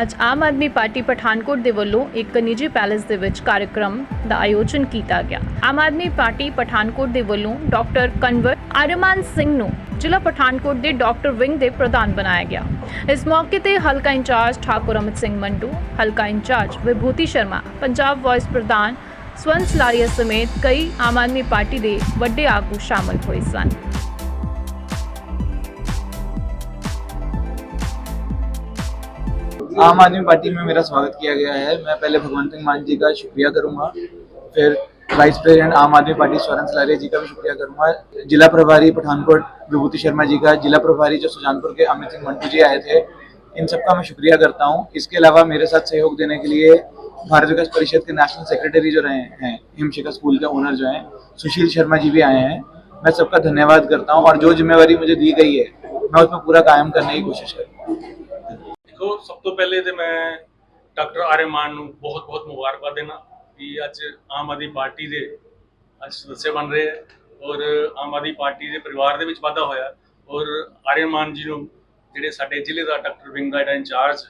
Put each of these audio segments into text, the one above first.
ਅੱਜ ਆਮ ਆਦਮੀ ਪਾਰਟੀ ਪਠਾਨਕੋਟ ਦੇ ਵੱਲੋਂ ਇੱਕ ਨਿੱਜੀ ਪੈਲੇਸ ਦੇ ਵਿੱਚ ਕਾਰਜਕ੍ਰਮ ਦਾ ਆਯੋਜਨ ਕੀਤਾ ਗਿਆ। ਆਮ ਆਦਮੀ ਪਾਰਟੀ ਪਠਾਨਕੋਟ ਦੇ ਵੱਲੋਂ ਡਾਕਟਰ ਕਨਵਰ ਆਰਮਾਨ ਸਿੰਘ ਨੂੰ ਜ਼ਿਲ੍ਹਾ ਪਠਾਨਕੋਟ ਦੇ ਡਾਕਟਰ ਵਿੰਗ ਦੇ ਪ੍ਰਧਾਨ ਬਣਾਇਆ ਗਿਆ। ਇਸ ਮੌਕੇ ਤੇ ਹਲਕਾ ਇੰਚਾਰਜ ਠਾਕੁਰ ਅਮਿਤ ਸਿੰਘ ਮੰਡੂ, ਹਲਕਾ ਇੰਚਾਰਜ ਵਿਭੂਤੀ ਸ਼ਰਮਾ, ਪੰਜਾਬ ਵਾਇਸ ਪ੍ਰਧਾਨ ਸਵੰਤ ਲਾਰੀਆ ਸਮੇਤ ਕਈ ਆਮ ਆਦਮੀ ਪਾਰਟੀ ਦੇ ਵੱਡੇ ਆਗੂ ਸ਼ਾਮਲ ਹੋਏ ਸਨ। आम आदमी पार्टी में मेरा स्वागत किया गया है। मैं पहले भगवंत सिंह मान जी का शुक्रिया करूँगा, फिर वाइस प्रेसिडेंट आम आदमी पार्टी स्वरण सलारिया जी का भी शुक्रिया करूँगा, जिला प्रभारी पठानकोट विभूति शर्मा जी का, जिला प्रभारी जो सुजानपुर के अमित सिंह मंटू जी आए थे, इन सबका मैं शुक्रिया करता हूँ। इसके अलावा मेरे साथ सहयोग देने के लिए भारत विकास परिषद के नेशनल सेक्रेटरी जो रहे हैं हिमशिका स्कूल के ओनर जो हैं, सुशील शर्मा जी भी आए हैं। मैं सबका धन्यवाद करता हूँ और जो जिम्मेवारी मुझे दी गई है, मैं उसमें पूरा कायम करने की कोशिश करूँगा ਦੇਖੋ ਸਭ ਤੋਂ ਪਹਿਲੇ ਤੇ ਮੈਂ ਡਾਕਟਰ ਆਰਯਮਾਨ ਨੂੰ ਬਹੁਤ-ਬਹੁਤ ਮੁਬਾਰਕਬਾਦ ਦੇਣਾ ਕਿ ਅੱਜ ਆਮ ਆਦਮੀ ਪਾਰਟੀ ਦੇ ਅੱਜ ਸਦੱਸਿਆ ਬਣ ਰਹੇ ਹੈ ਔਰ ਆਮ ਆਦਮੀ ਪਾਰਟੀ ਦੇ ਪਰਿਵਾਰ ਦੇ ਵਿੱਚ ਵਾਧਾ ਹੋਇਆ ਔਰ ਆਰਯਮਾਨ ਜੀ ਨੂੰ ਜਿਹੜੇ ਸਾਡੇ ਜ਼ਿਲ੍ਹੇ ਦਾ ਡਾਕਟਰ ਵਿੰਗ ਦਾ ਜਿਹੜਾ ਇੰਚਾਰਜ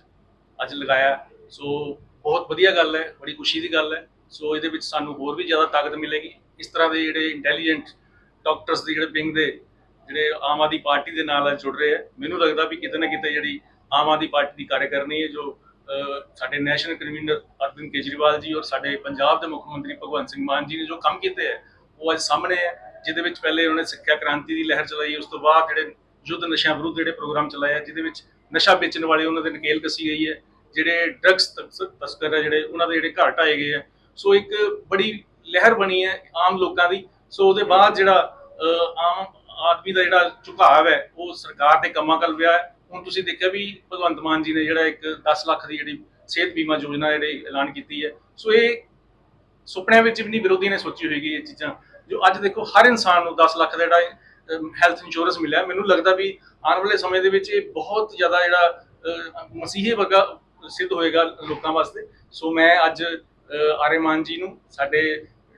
ਅੱਜ ਲਗਾਇਆ। ਸੋ ਬਹੁਤ ਵਧੀਆ ਗੱਲ ਹੈ, ਬੜੀ ਖੁਸ਼ੀ ਦੀ ਗੱਲ ਹੈ। ਸੋ ਇਹਦੇ ਵਿੱਚ ਸਾਨੂੰ ਹੋਰ ਵੀ ਜ਼ਿਆਦਾ ਤਾਕਤ ਮਿਲੇਗੀ। ਇਸ ਤਰ੍ਹਾਂ ਦੇ ਜਿਹੜੇ ਇੰਟੈਲੀਜੈਂਟ ਡਾਕਟਰਸ ਦੇ ਜਿਹੜੇ ਵਿੰਗ ਦੇ ਜਿਹੜੇ ਆਮ ਆਦਮੀ ਪਾਰਟੀ ਦੇ ਨਾਲ ਜੁੜ ਰਹੇ ਹੈ, ਮੈਨੂੰ ਲੱਗਦਾ ਵੀ ਕਿਤੇ ਨਾ ਕਿਤੇ ਜਿਹੜੀ ਆਮ ਆਦਮੀ ਪਾਰਟੀ ਦੀ ਕਾਰਜਕਰਨੀ ਹੈ ਜੋ ਸਾਡੇ ਨੈਸ਼ਨਲ ਕਨਵੀਨਰ ਅਰਵਿੰਦ ਕੇਜਰੀਵਾਲ ਜੀ ਔਰ ਸਾਡੇ ਪੰਜਾਬ ਦੇ ਮੁੱਖ ਮੰਤਰੀ ਭਗਵੰਤ ਸਿੰਘ ਮਾਨ ਜੀ ਨੇ ਜੋ ਕੰਮ ਕੀਤੇ ਹੈ, ਉਹ ਅੱਜ ਸਾਹਮਣੇ ਹੈ, ਜਿਹਦੇ ਵਿੱਚ ਪਹਿਲੇ ਉਹਨਾਂ ਨੇ ਸਿੱਖਿਆ ਕ੍ਰਾਂਤੀ ਦੀ ਲਹਿਰ ਚਲਾਈ, ਉਸ ਤੋਂ ਬਾਅਦ ਜਿਹੜੇ ਯੁੱਧ ਨਸ਼ਿਆਂ ਵਿਰੁੱਧ ਜਿਹੜੇ ਪ੍ਰੋਗਰਾਮ ਚਲਾਇਆ ਜਿਹਦੇ ਵਿੱਚ ਨਸ਼ਾ ਵੇਚਣ ਵਾਲੇ ਉਹਨਾਂ ਦੇ ਨਕੇਲ ਕੱਸੀ ਗਈ ਹੈ, ਜਿਹੜੇ ਡਰੱਗਸ ਤਸਕਰ ਹੈ ਜਿਹੜੇ ਉਹਨਾਂ ਦੇ ਜਿਹੜੇ ਘਰ ਢਾਏ ਗਏ ਆ। ਸੋ ਇੱਕ ਬੜੀ ਲਹਿਰ ਬਣੀ ਹੈ ਆਮ ਲੋਕਾਂ ਦੀ, ਸੋ ਉਹਦੇ ਬਾਅਦ ਜਿਹੜਾ ਆਮ ਆਦਮੀ ਦਾ ਜਿਹੜਾ ਝੁਕਾਅ ਹੈ, ਉਹ ਸਰਕਾਰ ਦੇ ਕੰਮਾਂ ਕੱਲ ਵਿਆ ਹੈ। ਹੁਣ ਤੁਸੀਂ ਦੇਖਿਆ ਵੀ ਭਗਵੰਤ ਮਾਨ ਜੀ ਨੇ ਜਿਹੜਾ ਇੱਕ 10 ਲੱਖ ਦੀ ਜਿਹੜੀ ਸਿਹਤ ਬੀਮਾ ਯੋਜਨਾ ਜਿਹੜੀ ਐਲਾਨ ਕੀਤੀ ਹੈ ਸੋ ਇਹ ਸੁਪਨਿਆਂ ਵਿੱਚ ਵੀ ਨਹੀਂ ਵਿਰੋਧੀ ਨੇ ਸੋਚੀ ਹੋਏਗੀ ਇਹ ਚੀਜ਼ਾਂ। ਜੋ ਅੱਜ ਦੇਖੋ ਹਰ ਇਨਸਾਨ ਨੂੰ 10 ਲੱਖ ਦਾ ਜਿਹੜਾ ਹੈਲਥ ਇੰਸ਼ੋਰੈਂਸ ਮਿਲਿਆ। ਮੈਨੂੰ ਲੱਗਦਾ ਵੀ ਆਉਣ ਵਾਲੇ ਸਮੇਂ ਦੇ ਵਿੱਚ ਇਹ ਬਹੁਤ ਜ਼ਿਆਦਾ ਜਿਹੜਾ ਮਸੀਹੇ ਵਰਗਾ ਸਿੱਧ ਹੋਏਗਾ ਲੋਕਾਂ ਵਾਸਤੇ। ਸੋ ਮੈਂ ਅੱਜ ਅਹ, ਆਰਿਆਮਾਨ ਜੀ ਨੂੰ ਸਾਡੇ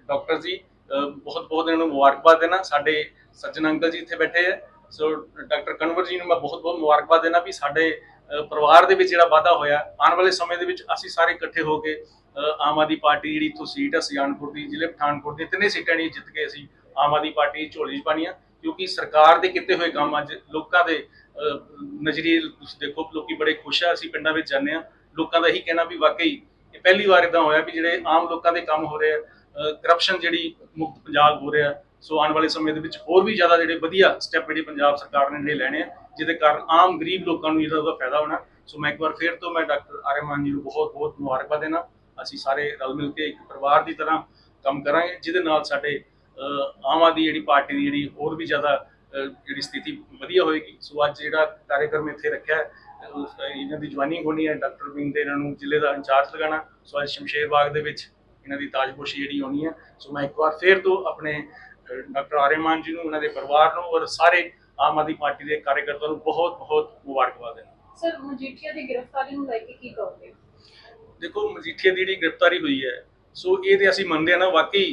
ਡਾਕਟਰ ਜੀ ਬਹੁਤ ਬਹੁਤ ਇਹਨਾਂ ਨੂੰ ਮੁਬਾਰਕਬਾਦ ਦੇਣਾ। ਸਾਡੇ ਸੱਜਣ ਅੰਕਲ ਜੀ ਇੱਥੇ ਬੈਠੇ ਹੈ ਸੋ, ਡਾਕਟਰ ਕਨਵਰ ਜੀ ਨੂੰ ਮੈਂ ਬਹੁਤ ਬਹੁਤ ਮੁਬਾਰਕਬਾਦ ਦੇਣਾ ਵੀ ਸਾਡੇ ਪਰਿਵਾਰ ਦੇ ਵਿੱਚ ਜਿਹੜਾ ਵਾਧਾ ਹੋਇਆ, ਆਉਣ ਵਾਲੇ ਸਮੇਂ ਦੇ ਵਿੱਚ ਅਸੀਂ ਸਾਰੇ ਇਕੱਠੇ ਹੋ ਕੇ ਆਮ ਆਦਮੀ ਪਾਰਟੀ ਜਿਹੜੀ ਇੱਥੋਂ ਸੀਟ ਹੈ ਸੁਜਾਨਪੁਰ ਦੀ, ਜ਼ਿਲ੍ਹੇ ਪਠਾਨਕੋਟ ਦੀ, ਤਿੰਨੇ ਸੀਟਾਂ ਨਹੀਂ ਜਿੱਤ ਕੇ ਅਸੀਂ ਆਮ ਆਦਮੀ ਪਾਰਟੀ ਝੋਲੀ 'ਚ ਪਾਣੀਆਂ ਕਿਉਂਕਿ ਸਰਕਾਰ ਦੇ ਕੀਤੇ ਹੋਏ ਕੰਮ ਅੱਜ ਲੋਕਾਂ ਦੇ ਨਜ਼ਰੀਏ ਤੁਸੀਂ ਦੇਖੋ, ਲੋਕੀ ਬੜੇ ਖੁਸ਼ ਆ, ਅਸੀਂ ਪਿੰਡਾਂ ਵਿੱਚ ਜਾਂਦੇ ਆ ਲੋਕਾਂ ਦਾ ਇਹੀ ਕਹਿਣਾ ਵੀ ਵਾਕਈ ਇਹ ਪਹਿਲੀ ਵਾਰ ਇਦਾਂ ਹੋਇਆ ਵੀ ਜਿਹੜੇ ਆਮ ਲੋਕਾਂ ਦੇ ਕੰਮ ਹੋ ਰਹੇ ਆ ਕਰਪਸ਼ਨ ਜਿਹੜੀ ਮੁਕਤ ਪੰਜਾਬ ਹੋ ਰਿਹਾ ਸੋ ਆਉਣ ਵਾਲੇ ਸਮੇਂ ਦੇ ਵਿੱਚ ਹੋਰ ਵੀ ਜ਼ਿਆਦਾ ਜਿਹੜੇ ਵਧੀਆ ਸਟੈਪ ਜਿਹੜੇ ਪੰਜਾਬ ਸਰਕਾਰ ਨੇ ਜਿਹੜੇ ਲੈਣੇ ਆ, ਜਿਹਦੇ ਕਾਰਨ ਆਮ ਗਰੀਬ ਲੋਕਾਂ ਨੂੰ ਜਿਹੜਾ ਉਹਦਾ ਫਾਇਦਾ ਹੋਣਾ। ਸੋ ਮੈਂ ਇੱਕ ਵਾਰ ਫੇਰ ਤੋਂ ਮੈਂ ਡਾਕਟਰ ਆਰਿਆਮਾਨ ਜੀ ਨੂੰ ਬਹੁਤ ਬਹੁਤ ਮੁਬਾਰਕਬਾਦ ਦੇਣਾ। ਅਸੀਂ ਸਾਰੇ ਰਲ ਮਿਲ ਕੇ ਇੱਕ ਪਰਿਵਾਰ ਦੀ ਤਰ੍ਹਾਂ ਕੰਮ ਕਰਾਂਗੇ, ਜਿਹਦੇ ਨਾਲ ਸਾਡੇ ਆਮ ਆਦਮੀ ਜਿਹੜੀ ਪਾਰਟੀ ਦੀ ਜਿਹੜੀ ਹੋਰ ਵੀ ਜ਼ਿਆਦਾ ਜਿਹੜੀ ਸਥਿਤੀ ਵਧੀਆ ਹੋਏਗੀ। ਸੋ ਅੱਜ ਜਿਹੜਾ ਕਾਰਜਕ੍ਰਮ ਇੱਥੇ ਰੱਖਿਆ ਇਹਨਾਂ ਦੀ ਜਵਾਨੀ ਹੋਣੀ ਹੈ, ਡਾਕਟਰ ਵਿੰਗ ਦੇ ਇਹਨਾਂ ਨੂੰ ਜ਼ਿਲ੍ਹੇ ਦਾ ਇੰਚਾਰਜ ਲਗਾਉਣਾ। ਸੋ ਅੱਜ ਸ਼ਮਸ਼ੇਰ ਬਾਗ ਦੇ ਵਿੱਚ ਇਹਨਾਂ ਦੀ ਤਾਜਪੋਸ਼ੀ ਜਿਹੜੀ ਹੋਣੀ ਹੈ। ਸੋ ਮੈਂ ਇੱਕ ਵਾਰ ਫੇਰ ਤੋਂ ਆਪਣੇ ਡਾਕਟਰ ਆਰਿਆਮਾਨ ਜੀ ਨੂੰ ਉਹਨਾਂ ਦੇ ਪਰਿਵਾਰ ਨੂੰ ਔਰ ਸਾਰੇ ਆਮ ਆਦਮੀ ਪਾਰਟੀ ਦੇ ਕਾਰਜਕਰਤਾਵਾਂ ਨੂੰ ਬਹੁਤ ਬਹੁਤ ਮੁਬਾਰਕਬਾਦ ਦਿੰਦਾ ਸਰ ਮਜੀਠੀਆ ਦੀ ਗ੍ਰਿਫਤਾਰੀ ਨੂੰ ਲੈ ਕੇ ਕੀ ਕਹੋਗੇ? ਦੇਖੋ ਮਜੀਠੀਆ ਦੀ ਜਿਹੜੀ ਗ੍ਰਿਫਤਾਰੀ ਹੋਈ ਹੈ ਸੋ ਇਹ ਤੇ ਅਸੀਂ ਮੰਨਦੇ ਹਾਂ ਨਾ ਵਾਕਈ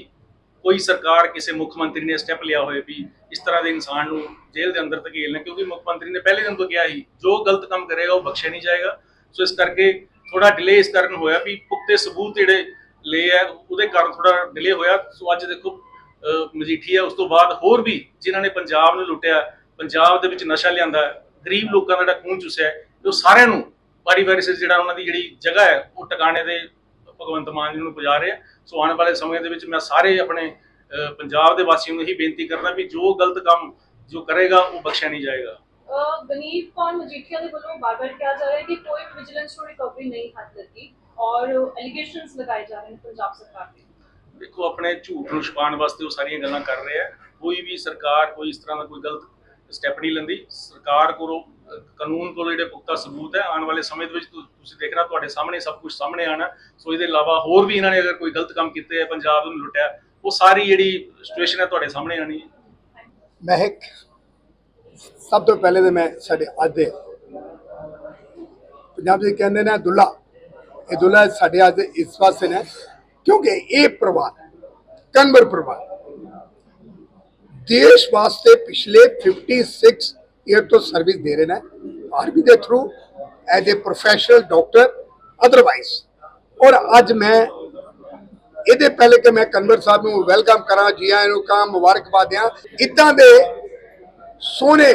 ਕੋਈ ਸਰਕਾਰ ਕਿਸੇ ਮੁੱਖ ਮੰਤਰੀ ਨੇ ਸਟੈਪ ਲਿਆ ਹੋਵੇ ਵੀ ਇਸ ਤਰ੍ਹਾਂ ਦੇ ਇਨਸਾਨ ਨੂੰ ਜੇਲ੍ਹ ਦੇ ਅੰਦਰ ਧਕੇਲਣਾ ਕਿਉਂਕਿ ਮੁੱਖ ਮੰਤਰੀ ਨੇ ਪਹਿਲੇ ਦਿਨ ਤੋਂ ਕਿਹਾ ਸੀ ਜੋ ਗਲਤ ਕੰਮ ਕਰੇਗਾ ਉਹ ਬਖਸ਼ਿਆ ਨਹੀਂ ਜਾਏਗਾ। ਸੋ ਇਸ ਕਰਕੇ ਥੋੜਾ ਡਿਲੇ ਇਸ ਕਾਰਨ ਹੋਇਆ ਵੀ ਪੁਖਤੇ ਸਬੂਤ ਜਿਹੜੇ ਲਏ ਆ ਉਹਦੇ ਕਾਰਨ ਥੋੜਾ ਡਿਲੇ ਹੋਇਆ। ਸੋ ਅੱਜ ਦੇਖੋ ਮਜੀਠੀਆ, ਉਸ ਤੋਂ ਬਾਅਦ ਹੋਰ ਵੀ ਜਿਨ੍ਹਾਂ ਨੇ ਪੰਜਾਬ ਨੂੰ ਲੁੱਟਿਆ, ਪੰਜਾਬ ਦੇ ਵਿੱਚ ਨਸ਼ਾ ਲਿਆਂਦਾ, ਗਰੀਬ ਲੋਕਾਂ ਦਾ ਜਿਹੜਾ ਖੂਨ ਚੁੱਸਿਆ ਉਹ ਸਾਰਿਆਂ ਨੂੰ ਵਾਰੀ ਵਾਰੀ ਜਿਹੜਾ ਉਹਨਾਂ ਦੀ ਜਿਹੜੀ ਜਗ੍ਹਾ ਹੈ, ਉਹ ਟਿਕਾਣੇ ਦੇ ਭਗਵੰਤ ਮਾਨ ਜੀ ਨੂੰ ਪੁਜਾ ਰਹੇ ਆ। ਸੋ ਆਉਣ ਵਾਲੇ ਸਮੇਂ ਦੇ ਵਿੱਚ ਮੈਂ ਸਾਰੇ ਆਪਣੇ ਪੰਜਾਬ ਦੇ ਵਾਸੀਆਂ ਨੂੰ ਇਹੀ ਬੇਨਤੀ ਕਰਦਾ ਵੀ ਜੋ ਗਲਤ ਕੰਮ ਜੋ ਕਰੇਗਾ, ਉਹ ਬਖਸ਼ਿਆ ਨਹੀਂ ਜਾਏਗਾ। ਗਨੀਤ ਕੌਰ ਮਜੀਠੀਆ ਦੇ ਵੱਲੋਂ ਬਾਰ-ਬਾਰ ਕਿਹਾ ਜਾ ਰਿਹਾ ਹੈ ਕਿ ਕੋਈ ਵਿਜੀਲੈਂਸ ਤੋਂ ਰਿਕਵਰੀ ਨਹੀਂ ਹੱਥ ਲੱਗੀ ਔਰ ਐਲੀਗੇਸ਼ਨਸ ਲਗਾਏ ਜਾ ਰਹੇ ਨੇ ਪੰਜਾਬ ਸਰਕਾਰ ਦੇ। ਦੇਖੋ, ਆਪਣੇ ਝੂਠ ਨੂੰ ਛੁਪਾਉਣ ਵਾਸਤੇ ਉਹ ਸਾਰੀਆਂ ਗੱਲਾਂ ਕਰ ਰਹੇ ਆ। ਕੋਈ ਵੀ ਸਰਕਾਰ ਕੋਈ ਇਸ ਤਰ੍ਹਾਂ ਦਾ ਕੋਈ ਗਲਤ ਸਟੈਪ ਨਹੀਂ ਲੈਂਦੀ। ਸਰਕਾਰ ਕੋਲੋਂ ਕਾਨੂੰਨ ਕੋਲ ਜਿਹੜੇ ਪੁਖਤਾ ਸਬੂਤ ਹੈ, ਆਉਣ ਵਾਲੇ ਸਮੇਂ ਦੇ ਵਿੱਚ ਤੁਸੀਂ ਦੇਖਣਾ, ਤੁਹਾਡੇ ਸਾਹਮਣੇ ਸਭ ਕੁਝ ਸਾਹਮਣੇ ਆਣਾ ਸੋ ਇਹਦੇ ਇਲਾਵਾ ਹੋਰ ਵੀ ਇਹਨਾਂ ਨੇ ਅਗਰ ਕੋਈ ਗਲਤ ਕੰਮ ਕੀਤੇ ਹੈ ਪੰਜਾਬ ਨੂੰ ਲੁੱਟਿਆ, ਉਹ ਸਾਰੀ ਜਿਹੜੀ ਸਿਚੁਏਸ਼ਨ ਹੈ ਤੁਹਾਡੇ ਸਾਹਮਣੇ ਆਣੀ ਹੈ। ਮਹਿਕ, ਸਭ ਤੋਂ ਪਹਿਲੇ ਤੇ ਮੈਂ ਸਾਡੇ ਅੱਜ ਦੇ ਪੰਜਾਬ ਦੇ ਕਹਿੰਦੇ ਨੇ ਦੁੱਲਾ। ਇਹ ਦੁੱਲਾ ਸਾਡੇ ਅੱਜ ਇਸ ਵਾਸਤੇ ਨੇ। ਕਿਉਂਕਿ ਇਹ ਪਰਿਵਾਰ ਕਨਵਰ ਪਰਿਵਾਰ ਦੇਸ਼ ਵਾਸਤੇ ਪਿਛਲੇ 56 ਈਅਰ ਤੋਂ ਸਰਵਿਸ ਦੇ ਰਹੇ ਨੇ ਆਰਮੀ ਦੇ through as a professional doctor otherwise ਔਰ ਅੱਜ ਮੈਂ ਇਹਦੇ ਪਹਿਲੇ ਕਿ ਮੈਂ ਕਨਵਰ ਸਾਹਿਬ ਨੂੰ ਵੈਲਕਮ ਕਰਾਂ, ਜੀ ਆਇਆਂ ਨੂੰ ਕਹਾਂ, ਮੁਬਾਰਕਬਾਦ ਦਿਆਂ। ਇਦਾਂ ਦੇ ਸੋਹਣੇ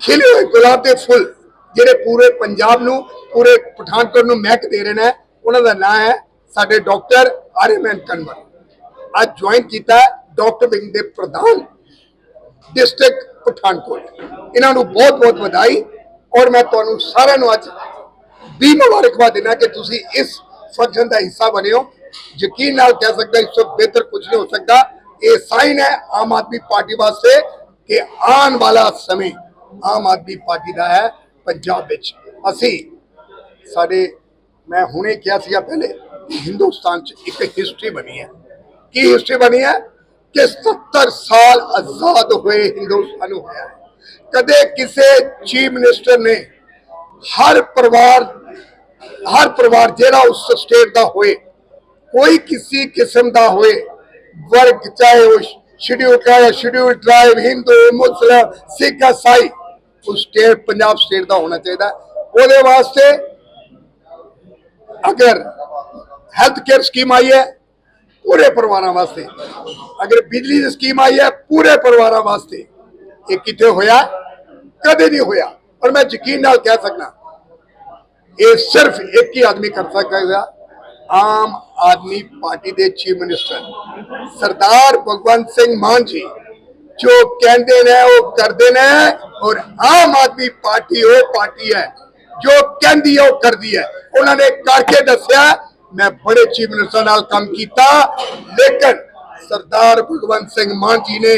ਖਿਲੇ ਹੋਏ ਗੁਲਾਬ ਦੇ ਫੁੱਲ, ਜਿਹੜੇ ਪੂਰੇ ਪੰਜਾਬ ਨੂੰ, ਪੂਰੇ ਪਠਾਨਕੋਟ ਨੂੰ ਮਹਿਕ ਦੇ ਰਹੇ ਨੇ, ਉਹਨਾਂ ਦਾ ਨਾਂ ਹੈ ਸਾਡੇ ਡਾਕਟਰ ਆਰਿਆਮਨ ਕਨਵਰ। ਅੱਜ ਜੁਆਇਨ ਕੀਤਾ ਡਾਕਟਰ ਵਿੰਗ ਦੇ ਪ੍ਰਧਾਨ ਡਿਸਟ੍ਰਿਕਟ ਪਠਾਨਕੋਟ। ਇਹਨਾਂ ਨੂੰ ਬਹੁਤ ਬਹੁਤ ਵਧਾਈ ਔਰ ਮੈਂ ਤੁਹਾਨੂੰ ਸਾਰਿਆਂ ਨੂੰ ਅੱਜ ਵੀ ਮੁਬਾਰਕਬਾਦ ਦੇਣਾ ਕਿ ਤੁਸੀਂ ਇਸ ਫੰਕਸ਼ਨ ਦਾ ਹਿੱਸਾ ਬਣੇ ਹੋ। ਯਕੀਨ ਨਾਲ ਕਹਿ ਸਕਦਾ ਇਸ ਤੋਂ ਬਿਹਤਰ ਕੁਝ ਨਹੀਂ ਹੋ ਸਕਦਾ। ਇਹ ਸਾਈਨ ਹੈ ਆਮ ਆਦਮੀ ਪਾਰਟੀ ਵਾਸਤੇ ਕਿ ਆਉਣ ਵਾਲਾ ਸਮੇਂ ਆਮ ਆਦਮੀ ਪਾਰਟੀ ਦਾ ਹੈ ਪੰਜਾਬ ਵਿੱਚ। ਅਸੀਂ ਸਾਡੇ, ਮੈਂ ਹੁਣੇ ਕਿਹਾ ਸੀਗਾ ਪਹਿਲੇ ਹਿੰਦੁਸਤਾਨ 'ਚ ਇੱਕ ਹਿਸਟਰੀ ਬਣੀ ਹੈ। ਕੀ ਹਿਸਟਰੀ ਬਣੀ ਹੈ? ਕਿ 70 ਸਾਲ ਆਜ਼ਾਦ ਹੋਏ ਹਿੰਦੁਸਤਾਨ ਨੂੰ ਹੋਇਆ ਕਦੇ ਕਿਸੇ ਚੀਫ ਮਿਨਿਸਟਰ ਨੇ ਹਰ ਪਰਿਵਾਰ ਹਰ ਪਰਿਵਾਰ ਜਿਹੜਾ ਉਸ ਸਟੇਟ ਦਾ ਹੋਏ, ਕੋਈ ਕਿਸੇ ਕਿਸਮ ਦਾ ਹੋਏ, ਵਰਗ ਚਾਹੇ ਉਹ schedule caste schedule tribe Hindu ਮੁਸਲਮ ਸਿੱਖ ਇਸਾਈ ਉਸ ਸਟੇਟ ਪੰਜਾਬ ਸਟੇਟ ਦਾ ਹੋਣਾ ਚਾਹੀਦਾ। ਉਹਦੇ ਵਾਸਤੇ ਅਗਰ ਹੈਲਥ ਕੇਅਰ ਸਕੀਮ ਆਈ ਹੈ ਪੂਰੇ ਪਰਿਵਾਰਾਂ ਵਾਸਤੇ। ਅਗਰ ਬਿਜਲੀ ਦੀ ਸਕੀਮ ਆਈ ਹੈ ਪੂਰੇ ਪਰਿਵਾਰਾਂ ਵਾਸਤੇ। ਇਹ ਕਿਤੇ ਹੋਇਆ? ਕਦੇ ਨਹੀਂ ਹੋਇਆ। ਔਰ ਮੈਂ ਯਕੀਨ ਨਾਲ ਕਹਿ ਸਕਦਾ, ਇਹ ਸਿਰਫ ਇੱਕ ਹੀ ਆਦਮੀ ਕਰ ਸਕਦਾ। ਆਮ ਆਦਮੀ ਪਾਰਟੀ ਦੇ ਚੀਫ ਮਿਨਿਸਟਰ ਸਰਦਾਰ ਭਗਵੰਤ ਸਿੰਘ ਮਾਨ ਜੀ, ਜੋ ਕਹਿੰਦੇ ਨੇ, ਉਹ ਕਰਦੇ ਨੇ। ਔਰ ਆਮ ਆਦਮੀ ਪਾਰਟੀ ਉਹ ਪਾਰਟੀ ਹੈ ਜੋ ਕਹਿੰਦੀ ਹੈ, ਉਹ ਕਰਦੀ ਹੈ। ਉਹਨਾਂ ਨੇ ਕਰਕੇ ਦੱਸਿਆ ਮੈਂ ਬੜੇ ਚੀਫ ਮਿਨਿਸਟਰ ਨਾਲ ਕੰਮ ਕੀਤਾ, ਲੇਕਿਨ ਸਰਦਾਰ ਭਗਵੰਤ ਸਿੰਘ ਮਾਨ ਜੀ ਨੇ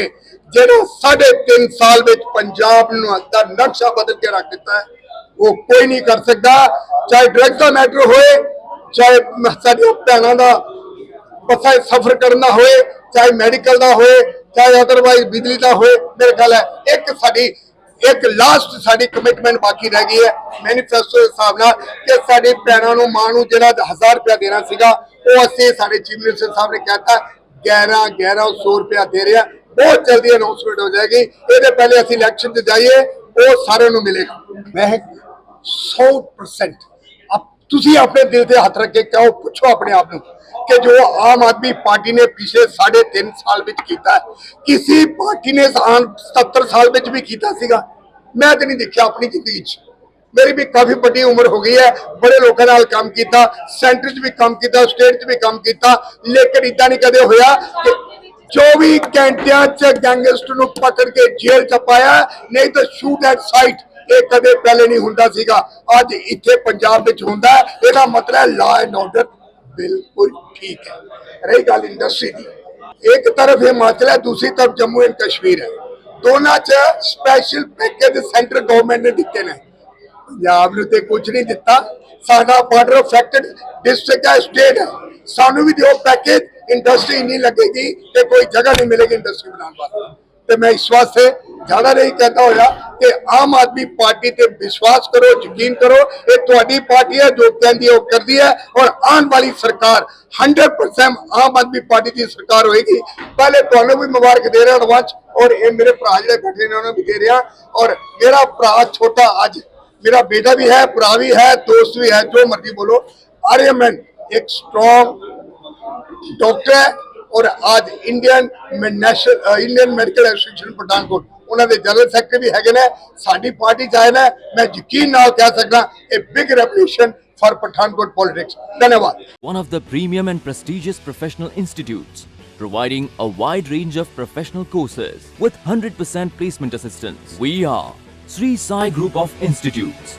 ਜਿਹੜਾ ਸਾਢੇ ਤਿੰਨ ਸਾਲ ਵਿੱਚ ਪੰਜਾਬ ਨੂੰ ਦਾ ਨਕਸ਼ਾ ਬਦਲ ਕੇ ਰੱਖ ਦਿੱਤਾ ਹੈ, ਉਹ ਕੋਈ ਨਹੀਂ ਕਰ ਸਕਦਾ। ਚਾਹੇ ਡਰੱਗ ਦਾ ਮੈਟਰ ਹੋਏ, ਚਾਹੇ ਸਾਡੀਆਂ ਭੈਣਾਂ ਦਾ ਬੱਸਾਂ ਸਫ਼ਰ ਕਰਨ ਦਾ ਹੋਏ, ਚਾਹੇ ਮੈਡੀਕਲ ਦਾ ਹੋਏ, ਚਾਹੇ ਅਦਰਵਾਈਜ਼ ਬਿਜਲੀ ਦਾ ਹੋਏ, ਮੇਰੇ ਖਿਆਲ ਹੈ ਇੱਕ ਸਾਡੀ ਇੱਕ ਲਾਸਟ ਸਾਡੀ ਕਮਿਟਮੈਂਟ ਬਾਕੀ ਰਹਿ ਗਈ ਹੈ। ਮੈਨੀਫੈਸਟੋ ਦੇ ਹਿਸਾਬ ਨਾਲ ਕਿ ਸਾਡੀ ਭੈਣਾਂ ਨੂੰ, ਮਾਂ ਨੂੰ ਜਿਹੜਾ 1000 ਰੁਪਇਆ ਦੇਣਾ ਸੀਗਾ, ਉਹ ਅਸੀਂ ਸਾਡੇ ਚੀਫ ਮਿਨਿਸਟਰ ਸਾਹਿਬ ਨੇ ਕਹਿਤਾ 11 1100 ਰੁਪਇਆ ਦੇ ਰਿਹਾ। ਬਹੁਤ ਜਲਦੀ ਅਨਾਉਂਸਮੈਂਟ ਹੋ ਜਾਏਗੀ। ਇਹਦੇ ਪਹਿਲੇ ਅਸੀਂ ਇਲੈਕਸ਼ਨ 'ਚ ਜਾਈਏ, ਉਹ ਸਾਰਿਆਂ ਨੂੰ ਮਿਲੇਗਾ। ਮੈਂ 100% ਤੁਸੀਂ ਆਪਣੇ ਦਿਲ ਤੇ ਹੱਥ ਰੱਖ ਕੇ ਕਹੋ, ਪੁੱਛੋ ਆਪਣੇ ਆਪ ਨੂੰ। ਕਿ ਜੋ ਆਮ ਆਦਮੀ ਪਾਰਟੀ ਨੇ ਪਿਛਲੇ 3.5 ਸਾਲ ਵਿੱਚ ਕੀਤਾ ਹੈ, ਕਿਸੇ ਪਾਰਟੀ ਨੇ ਆਮ 77 ਸਾਲ ਵਿੱਚ ਵੀ ਕੀਤਾ ਸੀਗਾ। ਮੈਂ ਤੇ ਨਹੀਂ ਦੇਖਿਆ ਆਪਣੀ ਜ਼ਿੰਦਗੀ 'ਚ। ਮੇਰੀ ਵੀ ਕਾਫੀ ਵੱਡੀ ਉਮਰ ਹੋ ਗਈ ਹੈ ਬੜੇ ਲੋਕਾਂ ਨਾਲ ਕੰਮ ਕੀਤਾ ਸੈਂਟਰ 'ਚ ਵੀ ਕੰਮ ਕੀਤਾ ਸਟੇਟ 'ਚ ਵੀ ਕੰਮ ਕੀਤਾ ਲੇਕਿਨ ਇਦਾਂ ਨਹੀਂ ਕਦੇ ਹੋਇਆ ਕਿ 24 ਘੰਟਿਆਂ 'ਚ ਗੈਂਗਸਟਰ ਨੂੰ ਪਕੜ ਕੇ ਜੇਲ੍ਹ 'ਚ ਪਾਇਆ ਨਹੀਂ ਤਾਂ ਸ਼ੂਟ ਐਟ ਸਾਈਟ ਇਹ ਕਦੇ ਪਹਿਲੇ ਨਹੀਂ ਹੁੰਦਾ ਸੀਗਾ। ਅੱਜ ਇੱਥੇ ਪੰਜਾਬ ਵਿੱਚ ਹੁੰਦਾ ਇਹਦਾ ਮਤਲਬ ਲਾ ਐਂਡ ਆਰਡਰ ਬਿਲਕੁਲ ਠੀਕ ਹੈ। ਰਹੀ ਗੱਲ ਇੰਡਸਟਰੀ ਦੀ। ਇੱਕ ਤਰਫ ਹਿਮਾਚਲ ਹੈ, ਦੂਸਰੀ ਤਰਫ ਜੰਮੂ ਐਂਡ ਕਸ਼ਮੀਰ ਹੈ। ਦੋਨਾਂ 'ਚ ਸਪੈਸ਼ਲ ਪੈਕੇਜ ਸੈਂਟਰ ਗਵਰਨਮੈਂਟ ਨੇ ਦਿੱਤੇ ਨੇ। ਪੰਜਾਬ ਨੂੰ ਤੇ ਕੁਝ ਨਹੀਂ ਦਿੱਤਾ। ਸਾਡਾ ਬਾਰਡਰ ਅਫੈਕਟਡ ਡਿਸਟ੍ਰਿਕਟ ਹੈ ਸਟੇਟ ਹੈ। ਸਾਨੂੰ ਵੀ ਦਿਓ ਪੈਕੇਜ ਇੰਡਸਟਰੀ ਨਹੀਂ ਲੱਗੇਗੀ ਤੇ ਕੋਈ ਜਗ੍ਹਾ ਨਹੀਂ ਮਿਲੇਗੀ ਇੰਡਸਟਰੀ ਬਣਾਉਣ ਵਾਸਤੇ। ਤੇ ਮੈਂ ਇਸ ਵਾਸਤੇ ਜ਼ਿਆਦਾ ਨਹੀਂ ਕਹਿੰਦਾ ਹੋਇਆ ਕਿ ਆਮ ਆਦਮੀ ਪਾਰਟੀ ਤੇ ਵਿਸ਼ਵਾਸ ਕਰੋ ਯਕੀਨ ਕਰੋ ਇਹ ਤੁਹਾਡੀ ਪਾਰਟੀ ਹੈ ਜੋ ਕਹਿੰਦੀ ਹੈ ਉਹ ਕਰਦੀ ਹੈ ਔਰ ਆਉਣ ਵਾਲੀ ਸਰਕਾਰ 100% ਆਮ ਆਦਮੀ ਪਾਰਟੀ ਦੀ ਸਰਕਾਰ ਹੋਏਗੀ ਪਹਿਲੇ ਤੁਹਾਨੂੰ ਵੀ ਮੁਬਾਰਕ ਦੇ ਰਿਹਾ ਐਡਵਾਂਸ ਔਰ ਇਹ ਮੇਰੇ ਭਰਾ ਜਿਹੜੇ ਬੈਠੇ ਨੇ ਉਹਨਾਂ ਨੂੰ ਵੀ ਦੇ ਰਿਹਾ ਔਰ ਮੇਰਾ ਭਰਾ ਛੋਟਾ ਅੱਜ मेरा बेटा भी है भरा भी है दोस्त भी है जो मर्जी बोलो आर्यमन एक स्ट्रॉन्ग डॉक्टर है और आज Indian National Indian Medical Association Pathankot ਉਹਨਾਂ ਦੇ ਜਨਰਲ ਸੈਕਟਰੀ ਵੀ ਹੈਗੇ ਨੇ ਸਾਡੀ ਪਾਰਟੀ ਚਾਹੇ ਨਾ ਮੈਂ ਯਕੀਨ ਨਾਲ ਕਹਿ ਸਕਦਾ ਇਹ big revolution for Pathankot politics ਧੰਨਵਾਦ one of the premium and prestigious professional institutes, providing a wide range of professional courses with 100% placement assistance. We are Sri Sai Group of Institutes.